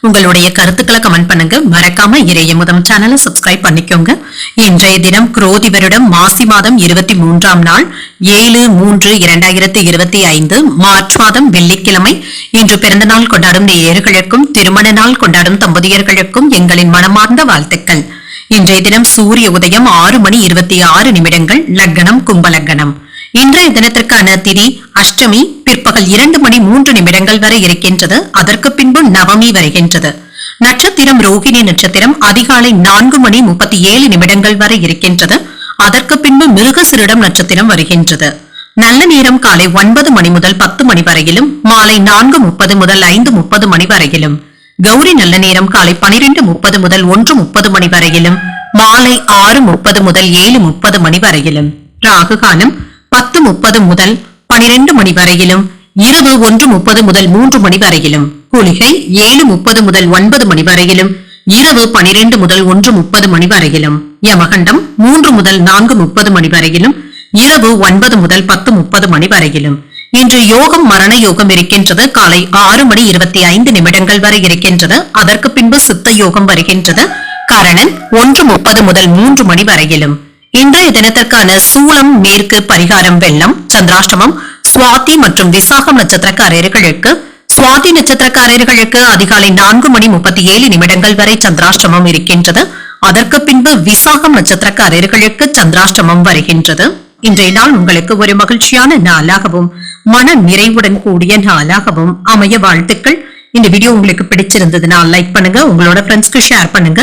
உங்களுடைய கருத்துக்களை கமெண்ட் பண்ணுங்க. மறக்காம இறைய முதம் சேனலை சப்ஸ்கிரைப் பண்ணிக்கோங்க. இன்றைய தினம் குரோதி வருடம் மாசி மாதம் இருபத்தி மூன்றாம் நாள் ஏழு மூன்று இரண்டாயிரத்தி இருபத்தி ஐந்து மார்ச் மாதம் வெள்ளிக்கிழமை. இன்று பிறந்த நாள் கொண்டாடும் நேயர்களுக்கும் திருமண நாள் கொண்டாடும் தம்பதியர்களுக்கும் எங்களின் மனமார்ந்த வாழ்த்துக்கள். இன்றைய தினம் சூரிய உதயம் ஆறு மணி இருபத்தி ஆறு நிமிடங்கள் லக்னம் கும்பலக்னம். இன்றைய தினத்திற்கான திதி அஷ்டமி பிற்பகல் இரண்டு மணி மூன்று நிமிடங்கள் வரை இருக்கின்றது. அதற்கு பின்பு நவமி வருகின்றது. நட்சத்திரம் ரோகிணி நட்சத்திரம் அதிகாலை நான்கு மணி முப்பத்தி ஏழு நிமிடங்கள் வரை இருக்கின்றது. அதற்கு பின்பு மிருகசிரிடம் நட்சத்திரம் வருகின்றது. நல்ல நேரம் காலை ஒன்பது மணி முதல் பத்து மணி வரையிலும் மாலை நான்கு முப்பது முதல் ஐந்து முப்பது மணி வரையிலும் கௌரி நல்ல நேரம் காலை பனிரெண்டு முப்பது முதல் ஒன்று முப்பது மணி வரையிலும் மாலை ஆறு முப்பது முதல் ஏழு முப்பது மணி வரையிலும் ராகு காலம் பத்து முப்பது முதல் பனிரெண்டு மணி வரையிலும் இரவு ஒன்று முப்பது முதல் மூன்று மணி வரையிலும் குளிகை ஏழு முப்பது முதல் ஒன்பது மணி வரையிலும் இரவு பனிரெண்டு முதல் ஒன்று முப்பது மணி வரையிலும் யமகண்டம் மூன்று முதல் நான்கு முப்பது மணி வரையிலும் இரவு ஒன்பது முதல் பத்து முப்பது மணி வரையிலும். இன்று யோகம் மரண யோகம் இருக்கின்றது. காலை ஆறு மணி இருபத்தி ஐந்து நிமிடங்கள் வரை இருக்கின்றது. அதற்கு பின்பு சித்த யோகம் வருகின்றது. கரணன் ஒன்று முப்பது முதல் மூன்று மணி வரையிலும். இன்றைய தினத்திற்கான சூளம் மேற்கு பரிகாரம் வெள்ளம் சந்திராஷ்டமம் சுவாதி மற்றும் விசாகம் நட்சத்திரக்காரர்களுக்கு சுவாதி நட்சத்திரக்காரர்களுக்கு அதிகாலை நான்கு மணி முப்பத்தி ஏழு நிமிடங்கள் வரை சந்திராஷ்டமம் இருக்கின்றது. அதற்கு பின்பு விசாகம் நட்சத்திரக்காரர்களுக்கு சந்திராஷ்டமம் வருகின்றது. இன்றைய நாள் உங்களுக்கு ஒரு மகிழ்ச்சியான நாளாகவும் மன நிறைவுடன் கூடிய நாளாகவும் அமைய வாழ்த்துக்கள். இந்த வீடியோ உங்களுக்கு பிடிச்சிருந்ததுன்னா லைக் பண்ணுங்க உங்களோட ஃப்ரெண்ட்ஸ்க்கு ஷேர் பண்ணுங்க.